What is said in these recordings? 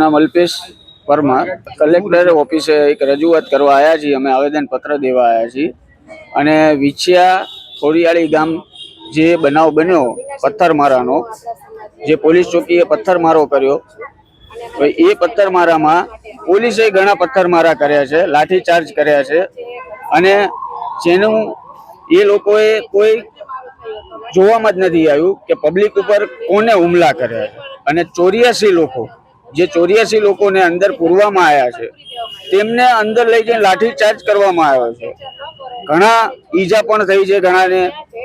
નામ અલ્પેશ પરમાર. કલેક્ટર ઓફિસે એક રજૂઆત કરવા આવ્યા છીએ. અમે આવેદન પત્ર દેવા આવ્યા છીએ. અને વિછિયા ખોડિયાળી ગામ જે બનાવ બન્યો, પથ્થરમારાનો, જે પોલીસ ચોકીએ પથ્થરમારો કર્યો. તો એ પથ્થરમારામાં પોલીસે ઘણા પથ્થરમારા કર્યા છે, લાઠીચાર્જ કર્યા છે. અને જેનું એ લોકોએ કોઈ જોવામાં જ નથી આવ્યું કે પબ્લિક ઉપર કોને હુમલા કર્યા અને ચોર્યાસી લોકો જે ચોર્યાસી લોકોને અંદર પૂરવામાં આવ્યા છે, તેમને અંદર લઈ જઈને લાઠીચાર્જ કરવામાં આવ્યો છે. ઘણા ઈજા પણ થઈ છે ઘણાને,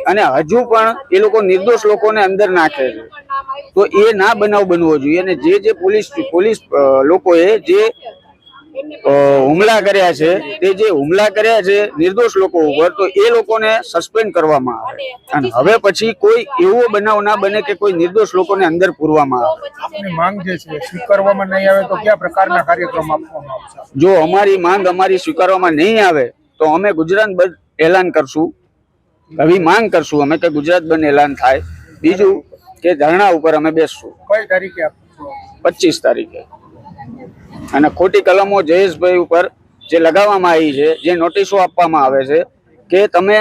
અને હજુ પણ એ લોકો નિર્દોષ લોકોને અંદર નાખે છે. તો એ ના બનાવ બનવો જોઈએ અને જે જે પોલીસ પોલીસ લોકોએ જે હુમલા કર્યા છે. તે જે હુમલા કર્યા છે નિર્દોષ લોકો ઉપર તો એ લોકોને સસ્પેન્ડ કરવામાં આવે. અને હવે પછી કોઈ એવો બનાવ ના બને કે કોઈ નિર્દોષ લોકોને અંદર પૂરવામાં આવે. આપની માંગ જે છે સ્વીકારવામાં નહીં આવે તો કયા પ્રકારના કાર્યક્રમ આપવામાં આવશે? જો અમારી માંગ અમારી સ્વીકારવામાં નહીં આવે તો અમે ગુજરાત બંધ એલાન કરશું. આવી માંગ કરશું અમે કે ગુજરાત બંધ એલાન થાય. બીજું કે ધરણા ઉપર અમે બેસશું. કઈ તારીખે પચીસ તારીખે. અને ખોટી કલમો જયેશભાઈ ઉપર જે લગાવવામાં આવી છે, જે નોટિસો આપવામાં આવે છે કે તમે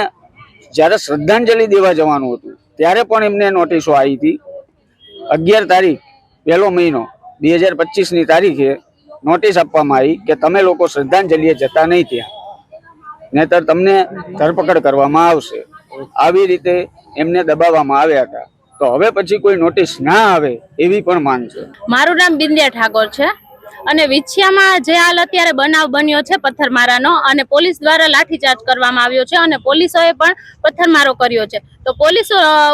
જ્યારે શ્રદ્ધાંજલિ દેવા જવાનું હતું, ત્યારે પણ એમને નોટિસો આવી હતી. અગિયાર તારીખ, પહેલો મહિનો, બે હજાર પચીસની તારીખે નોટિસ આપવામાં આવી કે તમે લોકો શ્રદ્ધાંજલિએ જતા નહીં ત્યાં. નહીતર તમને ધરપકડ કરવામાં આવશે. આવી રીતે એમને દબાવવામાં આવ્યા હતા. તો હવે પછી કોઈ નોટિસ ના આવે એવી પણ માંગ છે. મારું નામ બિંદિયા ઠાકોર છે. અને વિછિયામાં જે હાલ અત્યારે બનાવ બન્યો છે પથ્થરમારાનો અને પોલીસ દ્વારા લાઠીચાર્જ કરવામાં આવ્યો છે અને પોલીસોએ પણ પથ્થરમારો કર્યો છે. તો પોલીસ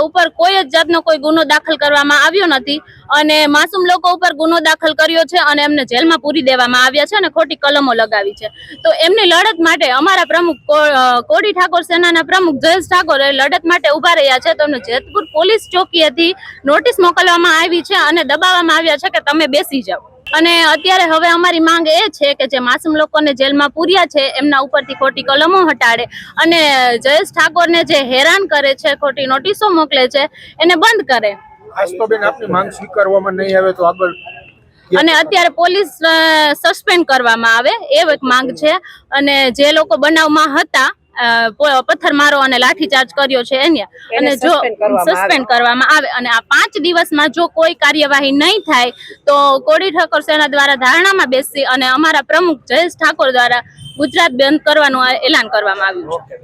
ઉપર કોઈ જ જાતનો કોઈ ગુનો દાખલ કરવામાં આવ્યો નથી. અને માસૂમ લોકો ઉપર ગુનો દાખલ કર્યો છે અને એમને જેલમાં પૂરી દેવામાં આવ્યા છે અને ખોટી કલમો લગાવી છે. તો એમની લડત માટે અમારા પ્રમુખ કોડી ઠાકોર સેનાના પ્રમુખ જયેશ ઠાકોર લડત માટે ઊભા રહ્યા છે. તો એમને જેતપુર પોલીસ ચોકીએથી નોટિસ મોકલવામાં આવી છે અને દબાવવામાં આવ્યા છે કે તમે બેસી જાઓ. અને અત્યારે હવે અમારી માંગ એ છે કે જે માસૂમ લોકોને જેલમાં પૂર્યા છે એમના ઉપરથી ખોટી કલમો હટાડે અને જયેશ ઠાકોરને જે હેરાન કરે છે, ખોટી નોટિસો મોકલે છે, એને બંધ કરે. ખાસ તો બેન આપની માંગ સ્વીકારવામાં નહીં આવે તો આગળ અને અત્યારે પોલીસ સસ્પેન્ડ કરવામાં આવે એ એક માંગ છે. અને જે લોકો બનાવમાં હતા પથ્થર મારો અને લાઠીચાર્જ કર્યો છે એને અને જો સસ્પેન્ડ કરવામાં આવે. અને આ પાંચ દિવસમાં જો કોઈ કાર્યવાહી નહીં થાય તો કોડી ઠાકોર સેના દ્વારા ધારણામાં બેસી અને અમારા પ્રમુખ જયેશ ઠાકોર દ્વારા ગુજરાત બંધ કરવાનું એલાન કરવામાં આવ્યું છે.